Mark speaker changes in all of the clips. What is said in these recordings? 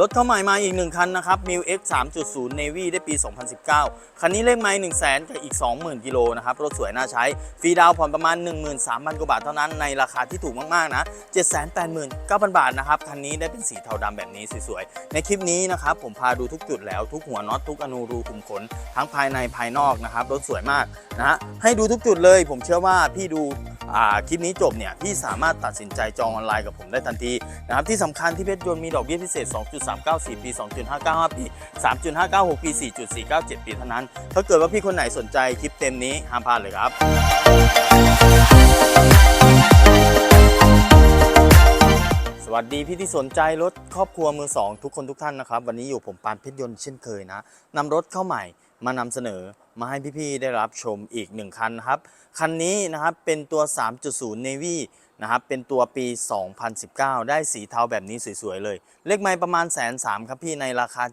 Speaker 1: รถเข้าใหม่มาอีก 1 คันนะครับ m i l X 3.0 Navy ได้ปี 2019 คันนี้เลขไม้1 0 0 0 0แกับอีก 20,000 กิโลนะครับ รถสวยน่าใช้ ฟรีดาวน์ผ่อนประมาณ 13,000 กว่าบาทเท่านั้น ในราคาที่ถูกมาก ๆ นะ 789,000 บาทนะครับ คันนี้ได้เป็นสีเทาดำแบบนี้สวยๆ ในคลิปนี้นะครับ ผมพาดูทุกจุดแล้วทุกหัวน็อตทุกอนูรูขุมขน ทั้งภายในภายนอกนะครับ รถสวยมากนะฮะให้ดูทุกจุดเลย ผมเชื่อว่าพี่ดูอ่าคลิปนี้จบเนี่ยพี่สามารถตัดสินใจจองออนไลน์กับผมได้ทันทีนะครับที่สำคัญที่เพชรยนต์มีดอกเบี้ยพิเศษ2.394 ปี 2.595 ปี 3.596 ปี 4.497 ปีเท่านั้น ถ้าเกิดว่าพี่คนไหนสนใจคลิปเต็มนี้ห้ามพลาดเลยครับสวัสดีพี่ที่สนใจรถครอบครัวมือสองทุกคนทุกท่านนะครับ วันนี้อยู่ผมปานเพชรยนต์เช่นเคยนะนำรถเข้าใหม่มานำเสนอมาให้พี่ๆได้รับชมอีกหนึ่งคันนะครับ คันนี้นะครับเป็นตัว 3.0 Navy นะครับเป็นตัวปี 2019 ได้สีเทาแบบนี้สวยๆเลย เลขไม้ประมาณแสนสามครับพี่ในราคา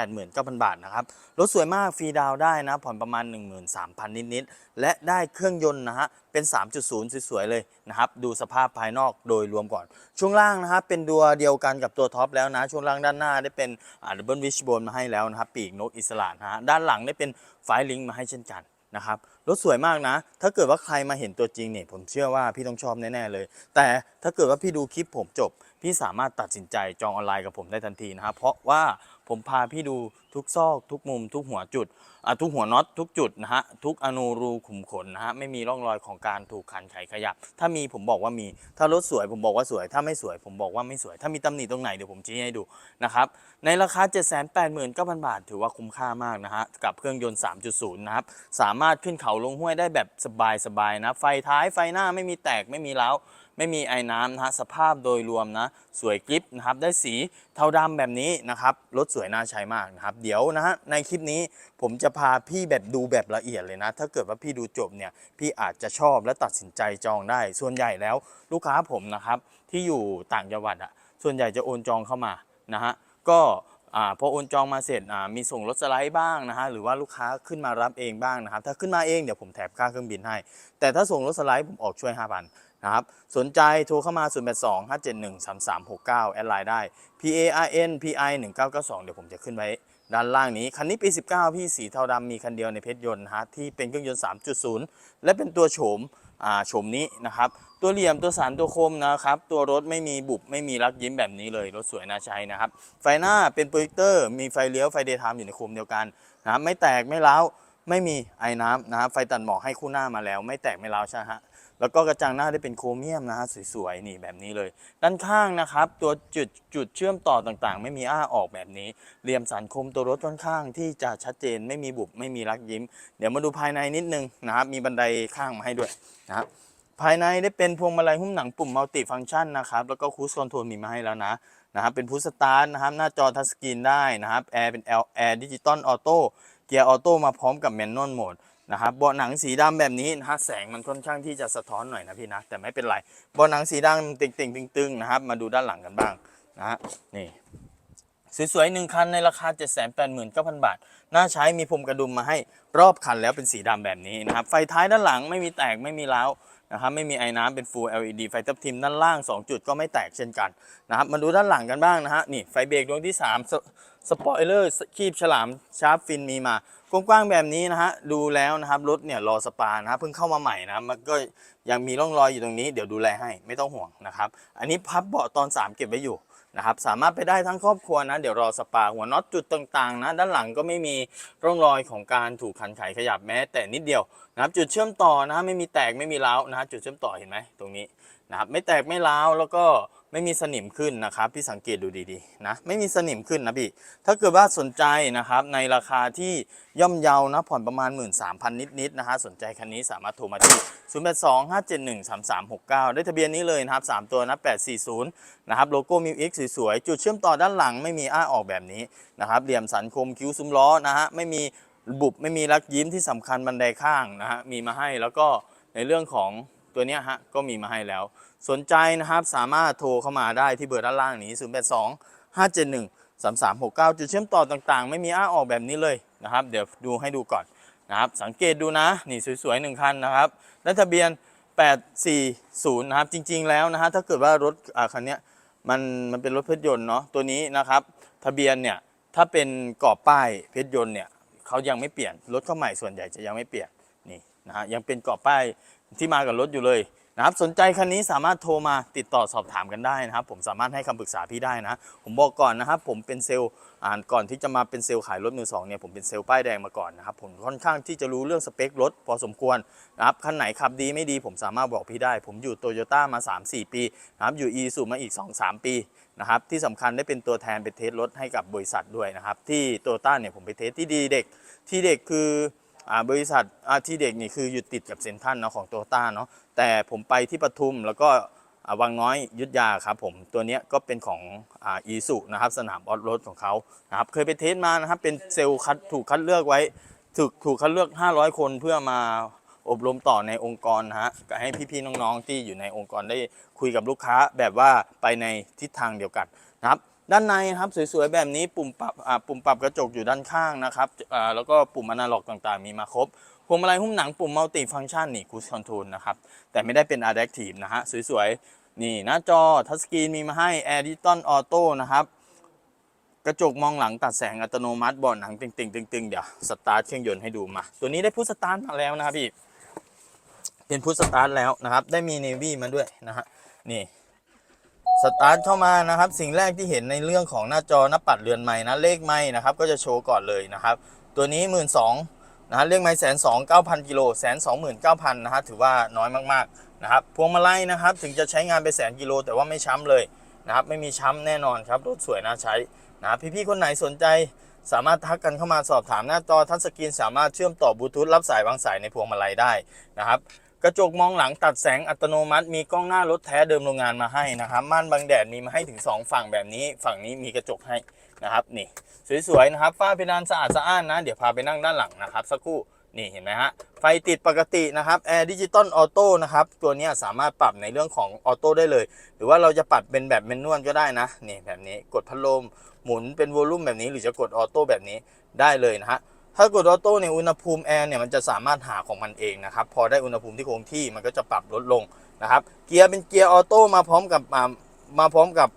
Speaker 1: 789,000 บาทนะครับรถสวยมากฟรีดาวได้นะ ผ่อนประมาณ 13,000 นิดๆ และได้เครื่องยนต์นะฮะเป็น 3.0 สวยๆ เลยนะครับ ดูสภาพภายนอกโดยรวมก่อน ช่วงล่างนะครับเป็นตัวเดียวกันกับตัวท็อปแล้วนะ ช่วงล่างด้านหน้าได้เป็นดับเบิลวิชโบนมาให้แล้วนะครับ ปีกนกอิสระนะฮะด้านหลังได้เป็นไฟลิงมาให้เช่นกัน นะครับรถสวยมากนะ ถ้าเกิดว่าใครมาเห็นตัวจริงเนี่ยผมเชื่อว่าพี่ต้องชอบแน่ๆเลย แต่ถ้าเกิดว่าพี่ดูคลิปผมจบ พี่สามารถตัดสินใจจองออนไลน์กับผมได้ทันทีนะครับเพราะว่า ผมพาพี่ดูทุกซอก ทุกมุม ทุกหัวจุดทุกหัวน็อตทุกจุดนะฮะทุกอนูรูขุมขนนะฮะไม่มีร่องรอยของการถูกขันไขขยับ ถ้ามีผมบอกว่ามี ถ้ารถสวยผมบอกว่าสวย ถ้าไม่สวยผมบอกว่าไม่สวย ถ้ามีตำหนิตรงไหนเดี๋ยวผมชี้ให้ดูนะครับในราคา 789,000 บาท ถือว่าคุ้มค่ามากนะฮะกับเครื่องยนต์ 3.0 นะครับสามารถขึ้นเขาลงห้วยได้แบบสบายๆนะไฟท้ายไฟหน้าไม่มีแตกไม่มีร้าว ไม่มีไอ้น้ำนะฮะสภาพโดยรวมนะสวยกริปนะครับได้สีเทาดำแบบนี้นะครับรถสวยน่าใช้มากนะครับเดี๋ยวนะฮะในคลิปนี้ผมจะพาพี่แบบดูแบบละเอียดเลยนะ ถ้าเกิดว่าพี่ดูจบเนี่ยพี่อาจจะชอบและตัดสินใจจองได้ ส่วนใหญ่แล้วลูกค้าผมนะครับที่อยู่ต่างจังหวัดอะส่วนใหญ่จะโอนจองเข้ามานะฮะก็อพอโอนจองมาเสร็จมีส่งรถสไลด์บ้างนะฮะหรือว่าลูกค้าขึ้นมารับเองบ้างนะครับถ้าขึ้นมาเองเดี๋ยวผมแถบค่าเครื่องบินให้ แต่ถ้าส่งรถสไลด์ผมออกช่วย 5,000 นะครับ สนใจโทรเข้ามา 0 8 2 5 7 1 3 3 6 9 แอดไลน์ได้ P A R N P I 1992 เดี๋ยวผมจะขึ้นไว้ด้านล่างนี้ คันนี้ปี 19 พี่สีเทาดำมีคันเดียวในเพชรยนต์ฮะที่เป็นเครื่องยนต์ 3.0 และเป็นตัวโฉมอ่าโฉมนี้นะครับ ตัวเหลี่ยมตัวสารตัวคมนะครับ ตัวรถไม่มีบุบไม่มีรักยิ้มแบบนี้เลย รถสวยน่าใช้นะครับ ไฟหน้าเป็นโปรเจคเตอร์ มีไฟเลี้ยวไฟเดย์ไทม์อยู่ในโคมเดียวกันนะครับไม่แตกไม่ร้า ไม่มีไอ้น้ำนะครับไฟตัดหมอกให้คู่หน้ามาแล้ว ไม่แตกไม่ร้าวใช่ฮะแล้วก็กระจังหน้าได้เป็นโครเมียมนะฮะสวยๆนี่แบบนี้เลย ด้านข้างนะครับตัวจุดจุดเชื่อมต่อต่างๆ ไม่มีอ้าออกแบบนี้เหลี่ยมสันคมตัวรถค่อนข้างที่จะชัดเจนไม่มีบุบไม่มีรักยิ้ม เดี๋ยวมาดูภายในนิดนึงนะครับมีบันไดข้างมาให้ด้วยนะครับภายในได้เป็นพวงมาลัยหุ้มหนังปุ่มมัลติฟังก์ชันนะครับแล้วก็คูสคอนโทรลมีมาให้แล้วนะนะครับเป็นพุชสตาร์ทนะครับหน้าจอทัชสกรีนได้นะครับแอร์เป็นแอร์ดิจิตอลออโต้ เกียร์ออโต้มาพร้อมกับแมนนวลโหมดนะครับเบาะหนังสีดำแบบนี้นะฮะแสงมันค่อนข้างที่จะสะท้อนหน่อยนะพี่นะแต่ไม่เป็นไรเบาะหนังสีดำติ่งติ่งๆตึงๆนะครับมาดูด้านหลังกันบ้างนะฮะนี่ สวยๆหนึ่งคันในราคา 789,000 บาทน่าใช้มีพรมกระดุมมาให้รอบคันแล้วเป็นสีดำแบบนี้นะครับ ไฟท้ายด้านหลังไม่มีแตกไม่มีร้าวนะครับไม่มีไอ้น้ำเป็น Full LED ไฟทับทิมด้านล่าง 2 จุดก็ไม่แตกเช่นกันนะครับมาดูด้านหลังกันบ้างนะฮะนี่ไฟเบรกดวงที่ 3 สปอยเลอร์คีบฉลามชาร์ปฟินมีมากว้างๆแบบนี้นะฮะดูแล้วนะครับรถเนี่ยรอสปานะครับเพิ่งเข้ามาใหม่นะมันก็ยังมีร่องรอยอยู่ตรงนี้เดี๋ยวดูแลให้ไม่ต้องห่วงนะครับอันนี้พับเบาะตอน 3 เก็บไว้อยู่ นะครับสามารถไปได้ทั้งครอบครัวนะ เดี๋ยวรอสปาหัวน็อตจุดต่างๆนะ ด้านหลังก็ไม่มีร่องรอยของการถูกขันไขขยับแม้ แต่นิดเดียวนะครับจุดเชื่อมต่อนะไม่มีแตกไม่มีเล้านะจุดเชื่อมต่อเห็นไหมตรงนี้นะครับไม่แตกไม่เล้าแล้วก็ ไม่มีสนิมขึ้นนะครับ พี่สังเกตดูดีๆนะไม่มีสนิมขึ้นนะพี่ถ้าเกิดว่าสนใจนะครับในราคาที่ย่อมเยานะผ่อนประมาณ 13,000 นิดๆนะฮะสนใจคันนี้สามารถโทรมาที่ 0825713369 ได้ทะเบียนนี้เลยนะครับ 3 ตัวนะ840 นะครับโลโก้มิวเอ็กสวยๆ จุดเชื่อมต่อด้านหลังไม่มีอ้าออกแบบนี้นะครับเหลี่ยมสันคมคิ้วซุ้มล้อนะฮะไม่มีบุบไม่มีรักยิ้มที่สำคัญบันไดข้างนะฮะมีมาให้แล้วก็ในเรื่องของ ตัวนี้ฮะก็มีมาให้แล้ว สนใจนะครับสามารถโทรเข้ามาได้ที่เบอร์ด้านล่างนี้ 082 571 3369 จุดเชื่อมต่อต่างๆ ไม่มีอ้าออกแบบนี้เลยนะครับ เดี๋ยวดูให้ดูก่อนนะครับ สังเกตดูนะ นี่สวยๆหนึ่งคันนะครับและทะเบียน 840 นะครับ จริงๆแล้วนะฮะถ้าเกิดว่ารถคันนี้มันมันเป็นรถเพชรยนต์เนาะตัวนี้นะครับ ทะเบียนเนี่ยถ้าเป็นกรอบป้ายเพชรยนต์เนี่ยเขายังไม่เปลี่ยนรถเข้าใหม่ส่วนใหญ่จะยังไม่เปลี่ยนนี่นะฮะยังเป็นกรอบป้าย ที่มากับรถอยู่เลยนะครับสนใจคันนี้สามารถโทรมาติดต่อสอบถามกันได้นะครับ ผมสามารถให้คำปรึกษาพี่ได้นะ ผมบอกก่อนนะครับ ผมเป็นเซลล์อ่านก่อนที่จะมาเป็นเซลล์ขายรถมือสองเนี่ยผมเป็นเซลล์ป้ายแดงมาก่อนนะครับผมค่อนข้างที่จะรู้เรื่องสเปครถพอสมควรนะครับคันไหนขับดีไม่ดี ผมสามารถบอกพี่ได้ ผมอยู่โตโยต้ามา 3-4 ปีนะครับอยู่อีซูมาอีก 2-3 ปีนะครับที่สำคัญได้เป็นตัวแทนไปเทสรถให้กับบริษัทด้วยนะครับที่โตโยต้าเนี่ยผมไปเทสที่ดีเด็กที่เด็กคือ บริษัทที่เด็กนี่คืออยู่ติดกับเซ็นทรัลเนาะของโตต้าเนาะแต่ผมไปที่ปทุมแล้วก็วังน้อยยุทธยาครับผมตัวนี้ก็เป็นของอีสุนะครับสนามออฟโรดของเขานะครับเคยไปเทสมานะครับเป็นเซลล์คัดถูกคัดเลือกไว้ ถูกถูกคัดเลือก 500 คนเพื่อมาอบรมต่อในองค์กรนะฮะให้พี่ๆน้องๆที่อยู่ในองค์กรได้คุยกับลูกค้าแบบว่าไปในทิศทางเดียวกันนะครับ ด้านในครับสวยๆแบบนี้ปุ่มปรับปุ่มปรับกระจกอยู่ด้านข้างนะครับแล้วก็ปุ่มอนาล็อกต่างๆ มีมาครบพวงมาลัยหุ้มหนังปุ่มมัลติฟังก์ชันนี่คูชคอนโทรลนะครับแต่ไม่ได้เป็น Adaptive นะฮะสวยๆนี่หน้าจอทัชสกรีนมีมาให้ Air d i g i t a l Auto นะครับกระจกมองหลังตัดแสงอัตโนมัติบาะหนังตึงๆตึงๆเดี๋ยวสตาร์ทเครื่องยนต์ให้ดูมา ตัวนี้ได้พุทสตาร์ทมาแล้วนะครับพี่เป็นพุทสตาร์ทแล้วนะครับ ได้มีเนวี่มาด้วยนะฮะนี่ สตาร์ทเข้ามานะครับ สิ่งแรกที่เห็นในเรื่องของหน้าจอหน้าปัดเรือนไม้นะเลขไม้นะครับ ก็จะโชว์ก่อนเลยนะครับ ตัวนี้ 1 2ื่นนะฮะเลขไม้แสนสองเก้าพันกิโลแสนสองหมื่นเก้าพันนะฮะถือว่าน้อยมากๆนะครับพวงมาลัยนะครับ ถึงจะใช้งานไปแสนกิโลแต่ว่าไม่ช้ำเลยนะครับไม่มีช้ำแน่นอนครับรถสวยน่าใช้นะพี่ๆคนไหนสนใจสามารถทักกันเข้ามาสอบถามหน้าจอทัชสกรีนสามารถเชื่อมต่อบลูทูธรับสายวางสายในพวงมาลัยได้นะครับ กระจกมองหลังตัดแสงอัตโนมัติ มีกล้องหน้ารถแท้เดิมโรงงานมาให้นะครับม่านบังแดดมีมาให้ถึง 2 ฝั่งแบบนี้ ฝั่งนี้มีกระจกให้นะครับนี่สวยๆนะครับฝ้าเพดานสะอาดสะอ้านนะ เดี๋ยวพาไปนั่งด้านหลังนะครับสักครู่นี่เห็นไหมฮะไฟติดปกตินะครับแอร์ดิจิตอลออโต้นะครับตัวนี้สามารถปรับในเรื่องของออโต้ได้เลย หรือว่าเราจะปรับเป็นแบบแมนนวลก็ได้นะนี่แบบนี้กดพัดลมหมุนเป็นวอลลุ่มแบบนี้ หรือจะกดออโต้แบบนี้ได้เลยนะฮะ ถ้ากดออโต้เนี่ยอุณหภูมิแอร์เนี่ยมันจะสามารถหาของมันเองนะครับพอได้อุณหภูมิที่คงที่มันก็จะปรับลดลงนะครับเกียร์เป็นเกียร์ออโต้มาพร้อมกับอ่ามาพร้อมกับ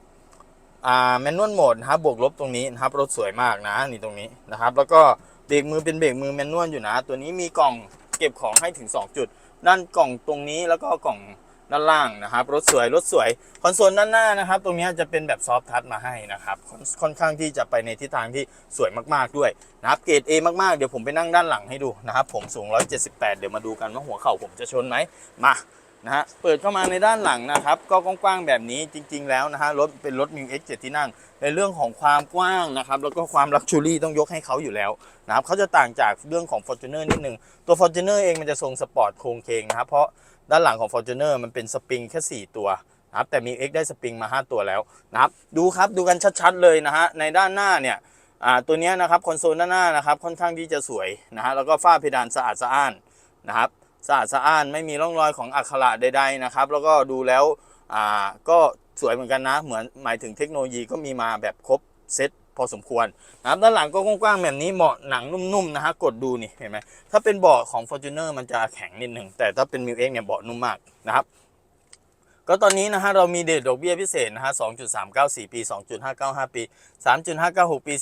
Speaker 1: อ่าแมนนวลโหมดนะครับบวกลบตรงนี้นะครับรถสวยมากนะนี่ตรงนี้นะครับ แล้วก็เบรกมือเป็นเบรกมือแมนนวลอยู่นะ ตัวนี้มีกล่องเก็บของให้ถึง 2 จุด ด้านกล่องตรงนี้แล้วก็กล่อง ด้านล่างนะครับรถสวยรถสวยคอนโซลด้านหน้านะครับ ตรงนี้จะเป็นแบบซอฟทัชมาให้นะครับค่อนข้างที่จะไปในทิศทางที่สวยมากๆด้วยนะครับเกรด A มากๆเดี๋ยวผมไปนั่งด้านหลังให้ดูนะครับ ผมสูง 178 เดี๋ยวมาดูกันว่าหัวเข่าผมจะชนไหมมานะฮะเปิดเข้ามาในด้านหลังนะครับ ก็กว้างๆแบบนี้จริง ๆ แล้วนะฮะรถเป็นรถ m ิว X 7ที่นั่ง ในเรื่องของความกว้างนะครับแล้วก็ความลักชูรี่ต้องยกให้เขาอยู่แล้วนะครับเขาจะต่างจากเรื่องของ Fortuner นิดนึงตัว Fortuner เองมันจะทรงสปอร์ตโครงเคงนะครับเพราะ ด้านหลังของ Fortuner มันเป็นสปริงแค่ 4 ตัวนะครับแต่มี X ได้สปริงมา 5 ตัวแล้วนะครับดูครับดูกันชัดๆเลยนะฮะในด้านหน้าเนี่ยตัวนี้นะครับคอนโซลด้านหน้านะครับค่อนข้างที่จะสวยนะฮะแล้วก็ฝ้าเพดานสะอาดสะอ้านนะครับสะอาดสะอ้านไม่มีร่องรอยของอักขระใดๆนะครับแล้วก็ดูแล้วก็สวยเหมือนกันนะเหมือนหมายถึงเทคโนโลยีก็มีมาแบบครบเซ็ต พอสมควรนะครับด้านหลังก็กว้างๆแบบนี้เหมาะหนังนุ่มๆนะฮะกดดูนี่เห็นไหมถ้าเป็นเบาะของ Fortuner มันจะแข็งนิดหนึ่งแต่ถ้าเป็น m ิวเอ็กเนี่ยเบาะนุ่มมากนะครับก็ตอนนี้นะฮะเรามีเดทดอกเบี้ยพิเศษนะฮะ 2.394 ปี 2.595 ปี 3.596 ปี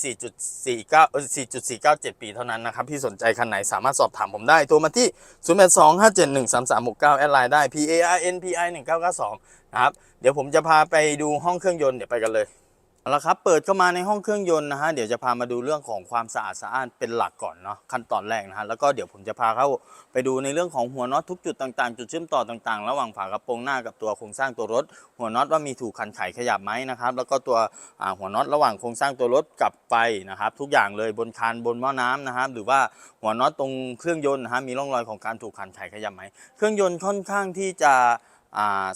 Speaker 1: 4.49เอ่อ4.497 ปีเท่านั้นนะครับพี่สนใจคันไหนสามารถสอบถามผมได้ โทรมาที่ 0825713369 แอดไลน์ได้ P A R N P I 1992 นะครับ เดี๋ยวผมจะพาไปดูห้องเครื่องยนต์ เดี๋ยวไปกันเลย เอาละครับเปิดเข้ามาในห้องเครื่องยนต์นะฮะเดี๋ยวจะพามาดูเรื่องของความสะอาดสะอ้านเป็นหลักก่อนเนาะขั้นตอนแรกนะฮะแล้วก็เดี๋ยวผมจะพาเข้าไปดูในเรื่องของหัวน็อตทุกจุดต่างๆ จุดเชื่อมต่อต่างๆ ระหว่างฝากระโปรงหน้ากับตัวโครงสร้างตัวรถ หัวน็อตว่ามีถูกขันไขขยับไหมนะครับแล้วก็ตัวหัวน็อตระหว่างโครงสร้างตัวรถกับไฟนะครับทุกอย่างเลยบนคานบนหม้อน้ำนะครับหรือว่าหัวน็อตตรงเครื่องยนต์นะฮะมีร่องรอยของการถูกขันไขขยับไหมเครื่องยนต์ค่อนข้างที่จะ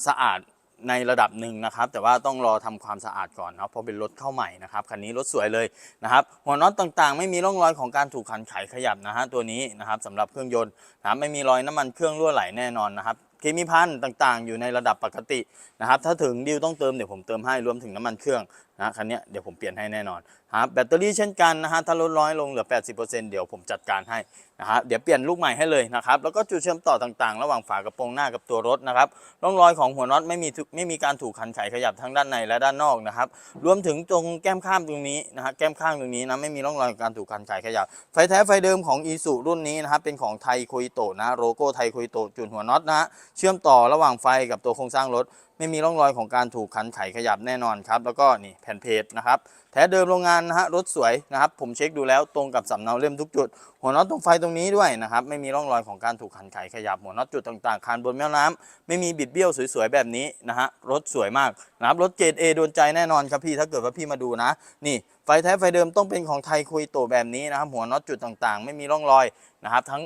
Speaker 1: สะอาด ในระดับหนึ่งนะครับ แต่ว่าต้องรอทำความสะอาดก่อนเนาะเพราะเป็นรถเข้าใหม่นะครับคันนี้รถสวยเลยนะครับหัวน็อตต่างๆ ไม่มีร่องรอยของการถูกขันไขขยับนะฮะตัวนี้นะครับสำหรับเครื่องยนต์นะไม่มีรอยน้ำมันเครื่องรั่วไหลแน่นอนนะครับเคมีพันต่างๆ อยู่ในระดับปกตินะครับถ้าถึงดิวต้องเติมเดี๋ยวผมเติมให้รวมถึงน้ำมันเครื่อง นะคันเนี้เดี๋ยวผมเปลี่ยนให้แน่นอนครับแบตเตอรี่เช่นกันนะฮะถ้าลดน้อยลงเหลือ 80%เดี๋ยวผมจัดการให้นะครับเดี๋ยวเปลี่ยนลูกใหม่ให้เลยนะครับแล้วก็จุดเชื่อมต่อต่างๆ ระหว่างฝากระโปรงหน้ากับตัวรถนะครับร่องรอยของหัวน็อตไม่มีไม่มีการถูกขันไขขยับทั้งด้านในและด้านนอกนะครับรวมถึงตรงแก้มข้ามตรงนี้นะฮะแก้มข้างตรงนี้นะไม่มีร่องรอยการถูกขันไขขยับไฟแท้ไฟเดิมของอีสุรุ่นนี้นะครับเป็นของไทยโคยโตนะโลโก้ไทยโคยโตจุดหัวน็อตนะฮะเชื่อมต่อระหว่างไฟกับตัวโครงสร้างรถ ไม่มีร่องรอยของการถูกขันไขขยับแน่นอนครับ แล้วก็นี่แผ่นเพจนะครับ แท้เดิมโรงงานนะฮะรถสวยนะครับผมเช็คดูแล้วตรงกับสำเนาเล่มทุกจุด หัวน็อตตรงไฟตรงนี้ด้วยนะครับไม่มีร่องรอยของการถูกขันไขขยับหัวน็อตจุดต่างๆคานบนแม่น้ำไม่มีบิดเบี้ยวสวยๆแบบนี้นะฮะรถสวยมากนะครับรถเกรด A โดนใจแน่นอนครับพี่ถ้าเกิดว่าพี่มาดูนะ นี่ไฟแท้ไฟเดิมต้องเป็นของไทยคุยโตแบบนี้นะครับหัวน็อตจุดต่างๆ ไม่มีร่องรอยนะครับทั้ง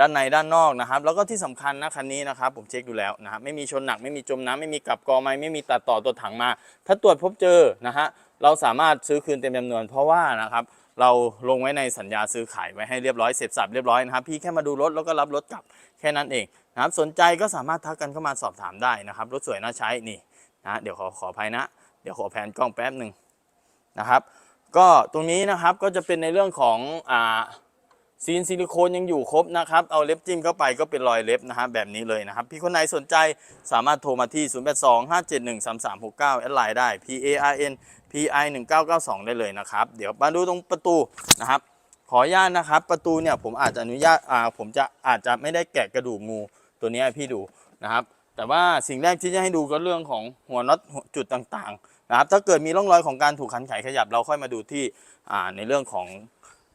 Speaker 1: ด้านในด้านนอกนะครับ แล้วก็ที่สำคัญนะคันนี้นะครับผมเช็คดูแล้วนะครับไม่มีชนหนักไม่มีจมน้ำไม่มีกลับกอไม้ไม่มีตัดต่อตัวถังมา ถ้าตรวจพบเจอนะฮะ เราสามารถซื้อคืนเต็มจำนวนเพราะว่านะครับเราลงไว้ในสัญญาซื้อขายไว้ให้เรียบร้อยเสร็จสับเรียบร้อยนะครับ พี่แค่มาดูรถแล้วก็รับรถกลับแค่นั้นเองนะครับ สนใจก็สามารถทักกันเข้ามาสอบถามได้นะครับ รถสวยน่าใช้นี่นะเดี๋ยวขอขออภัยนะ เดี๋ยวขอแผนกล้องแป๊บหนึ่งนะครับ ก็ตรงนี้นะครับก็จะเป็นในเรื่องของอ่า ซีนซิลิโคนยังอยู่ครบนะครับ เอาเล็บจิ้มเข้าไปก็เป็นรอยเล็บนะฮะแบบนี้เลยนะครับ พี่คนไหนสนใจสามารถโทรมาที่ 0825713369 แอดไลน์ได้ P A R N P I 1992 ได้เลยนะครับ เดี๋ยวมาดูตรงประตูนะครับ ขออนุญาตนะครับ ประตูเนี่ยผมอาจจะอนุญาตอ่าผมจะอาจจะไม่ได้แกะกระดูกงูตัวนี้พี่ดูนะครับ แต่ว่าสิ่งแรกที่จะให้ดูก็เรื่องของหัวน็อตจุดต่างๆนะครับถ้าเกิดมีร่องรอยของการถูกขันไขขยับเราค่อยมาดูที่ในเรื่องของ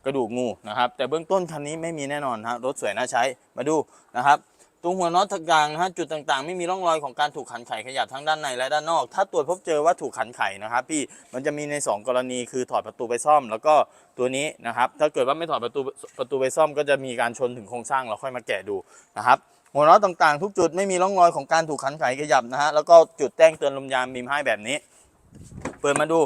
Speaker 1: กระดูกงูนะครับ แต่เบื้องต้นคันนี้ไม่มีแน่นอนฮะรถสวยน่าใช้มาดูนะครับตรงหัวน็อตต่างนะฮะจุดต่างๆ ไม่มีร่องรอยของการถูกขันไขขยับทั้งด้านในและด้านนอก ถ้าตรวจพบเจอว่าถูกขันไขนะครับพี่มันจะมีใน 2 กรณีคือถอดประตูไปซ่อม แล้วก็ตัวนี้นะครับ ถ้าเกิดว่าไม่ถอดประตูประตูไปซ่อม ก็จะมีการชนถึงโครงสร้างเราค่อยมาแกะดูนะครับหัวน็อตต่างๆ ทุกจุดไม่มีร่องรอยของการถูกขันไขขยับนะฮะแล้วก็จุดแจ้งเตือนลมยางมีให้แบบนี้ เปิดมาดู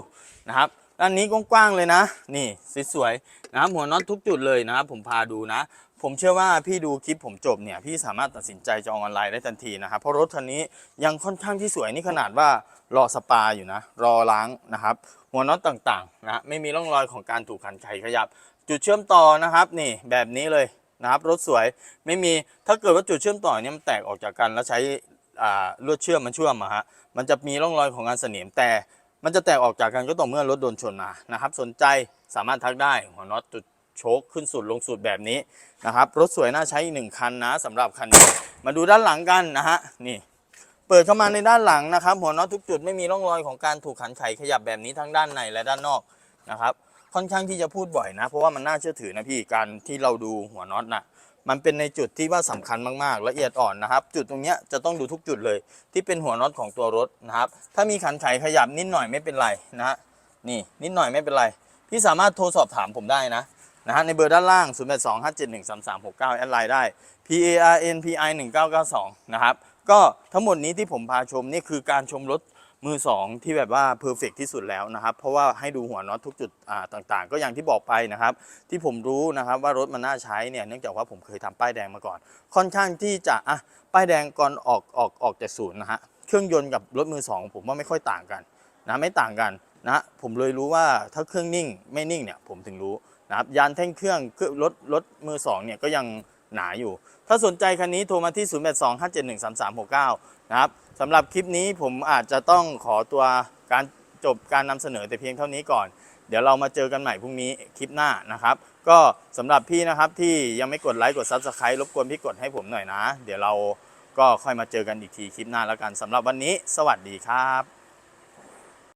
Speaker 1: นะครับ ด้านนี้กว้างๆเลยนะ นี่สวยๆนะครับหัวน็อตทุกจุดเลยนะครับผมพาดูนะ ผมเชื่อว่าพี่ดูคลิปผมจบเนี่ยพี่สามารถตัดสินใจจองออนไลน์ได้ทันทีนะครับเพราะรถคันนี้ยังค่อนข้างที่สวยนี่ขนาดว่ารอสปาอยู่นะ รอล้างนะครับ หัวน็อตต่างๆนะไม่มีร่องรอยของการถูกขันไขขยับ จุดเชื่อมต่อนะครับนี่แบบนี้เลยนะครับรถสวยไม่มีถ้าเกิดว่าจุดเชื่อมต่อเนี่ยมันแตกออกจากกันแล้วใช้ลวดเชื่อมมันเชื่อมอะฮะมันจะมีร่องรอยของการเสนียมแต่ มันจะแตกออกจากกันก็ต่อเมื่อรถโดนชนมานะครับ สนใจสามารถทักได้หัวน็อตจุดโชคขึ้นสุดลงสุดแบบนี้นะครับรถสวยน่าใช้อีกหนึ่งคันนะสำหรับคันนี้มาดูด้านหลังกันนะฮะนี่เปิดเข้ามาในด้านหลังนะครับ หัวน็อตทุกจุดไม่มีร่องรอยของการถูกขันไขขยับแบบนี้ทั้งด้านในและด้านนอกนะครับ ค่อนข้างที่จะพูดบ่อยนะ เพราะว่ามันน่าเชื่อถือนะพี่การที่เราดูหัวน็อตนะ มันเป็นในจุดที่ว่าสำคัญมากๆ ละเอียดอ่อนนะครับ จุดตรงเนี้ยจะต้องดูทุกจุดเลย ที่เป็นหัวน็อตของตัวรถนะครับ ถ้ามีขันไขขยับนิดหน่อยไม่เป็นไรนะฮะนี่นิดหน่อยไม่เป็นไร พี่สามารถโทรสอบถามผมได้นะนะฮะในเบอร์ด้านล่าง 0 8 2 5 7 1 3 3 6 9 แอดไลน์ได้ P A R N P I 1992 นะครับ ก็ทั้งหมดนี้ที่ผมพาชมนี่คือการชมรถ มือ2ที่แบบว่าเพอร์เฟกที่สุดแล้วนะครับ เพราะว่าให้ดูหัวน็อตทุกจุดอ่าต่างๆ ก็อย่างที่บอกไปนะครับ ที่ผมรู้นะครับว่ารถมันน่าใช้เนี่ยเนื่องจากว่าผมเคยทำป้ายแดงมาก่อน ค่อนข้างที่จะอะป้ายแดงก่อนออกออกออกจากศูนย์นะฮะเครื่องยนต์กับรถมือสองผมว่าไม่ค่อยต่างกันนะไม่ต่างกันนะผมเลยรู้ว่าถ้าเครื่องนิ่งไม่นิ่งเนี่ยผมถึงรู้นะครับยานแท่งเครื่องเครื่องรถรถมือสองเนี่ยก็ยัง หนาอยู่ ถ้าสนใจคันนี้โทรมาที่ 0825713369 นะครับสำหรับคลิปนี้ผมอาจจะต้องขอตัวการจบการนำเสนอแต่เพียงเท่านี้ก่อน เดี๋ยวเรามาเจอกันใหม่พรุ่งนี้คลิปหน้านะครับ ก็สำหรับพี่นะครับที่ยังไม่กดไลค์กด Subscribe รบกวนพี่กดให้ผมหน่อยนะ เดี๋ยวเราก็ค่อยมาเจอกันอีกทีคลิปหน้าแล้วกันสำหรับวันนี้ สวัสดีครับ